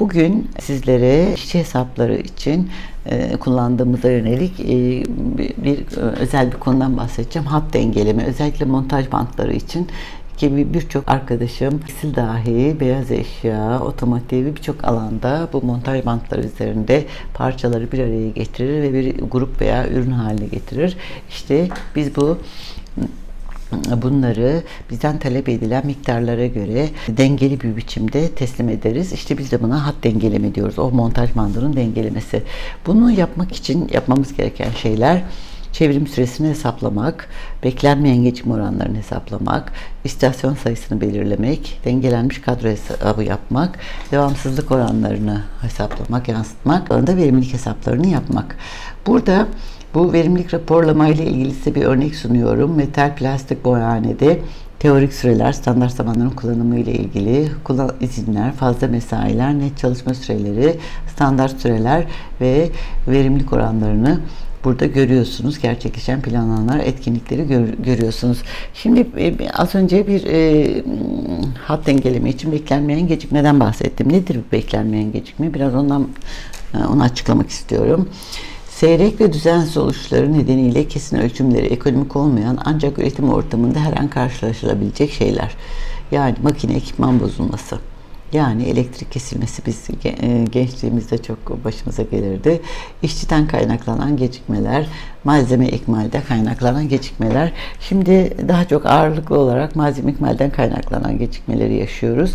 Bugün sizlere işçi hesapları için e, kullandığımıza yönelik e, bir, e, özel bir konudan bahsedeceğim. Hat dengeleme, özellikle montaj bantları için gibi birçok arkadaşım tekstil dahi, beyaz eşya, otomotiv birçok alanda bu montaj bantları üzerinde parçaları bir araya getirir ve bir grup veya ürün haline getirir. İşte biz bu bunları bizden talep edilen miktarlara göre dengeli bir biçimde teslim ederiz. İşte biz de buna hat dengeleme diyoruz. O montaj bandının dengelemesi. Bunu yapmak için yapmamız gereken şeyler çevrim süresini hesaplamak, beklenmeyen geçim oranlarını hesaplamak, istasyon sayısını belirlemek, dengelenmiş kadro hesabı yapmak, devamsızlık oranlarını hesaplamak, yansıtmak, da verimlilik hesaplarını yapmak. Burada bu verimlilik raporlama ile ilgili size bir örnek sunuyorum. Metal plastik boyahanede teorik süreler, standart zamanların kullanımı ile ilgili kullan izinler, fazla mesailer, net çalışma süreleri, standart süreler ve verimlilik oranlarını burada görüyorsunuz. Gerçekleşen planlanan etkinlikleri gör, görüyorsunuz. Şimdi e, az önce bir e, hat dengeleme için beklenmeyen gecikmeden bahsettim. Nedir bu beklenmeyen gecikme? Biraz ondan e, onu açıklamak istiyorum. Seyrek ve düzensiz oluşları nedeniyle kesin ölçümleri ekonomik olmayan ancak üretim ortamında her an karşılaşılabilecek şeyler. Yani makine ekipman bozulması. Yani elektrik kesilmesi biz gençliğimizde çok başımıza gelirdi. İşçiden kaynaklanan gecikmeler, malzeme ikmalde kaynaklanan gecikmeler. Şimdi daha çok ağırlıklı olarak malzeme ikmalden kaynaklanan gecikmeleri yaşıyoruz.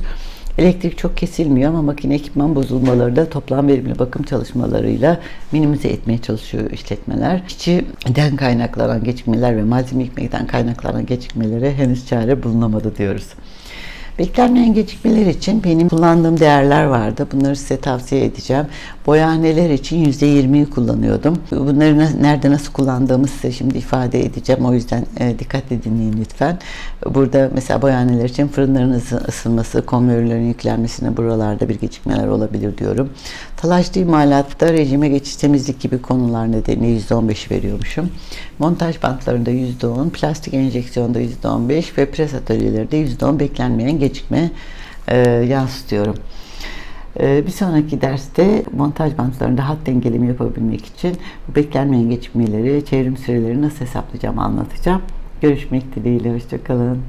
Elektrik çok kesilmiyor ama makine ekipman bozulmaları da toplam verimli bakım çalışmalarıyla minimize etmeye çalışıyor işletmeler. İşçiden kaynaklanan gecikmeler ve malzeme ekmekten kaynaklanan gecikmelere henüz çare bulunamadı diyoruz. Beklenmeyen gecikmeler için benim kullandığım değerler vardı. Bunları size tavsiye edeceğim. Boyahaneler için %20'yi kullanıyordum. Bunları nerede nasıl kullandığımı size şimdi ifade edeceğim. O yüzden e, dikkatli dinleyin lütfen. Burada mesela boyahaneler için fırınların ısınması, konveyörlerin yüklenmesine buralarda bir gecikmeler olabilir diyorum. Talaşlı imalatta rejime geçiş temizlik gibi konular nedeniyle %15 veriyormuşum. Montaj bantlarında %10, plastik enjeksiyonda %15 ve pres atölyelerinde %10 beklenmeyen gecikme e, yansıtıyorum. E, bir sonraki derste montaj bantlarında hat dengelemi yapabilmek için beklenmeyen gecikmeleri, çevrim süreleri nasıl hesaplayacağım anlatacağım. Görüşmek dileğiyle, hoşçakalın.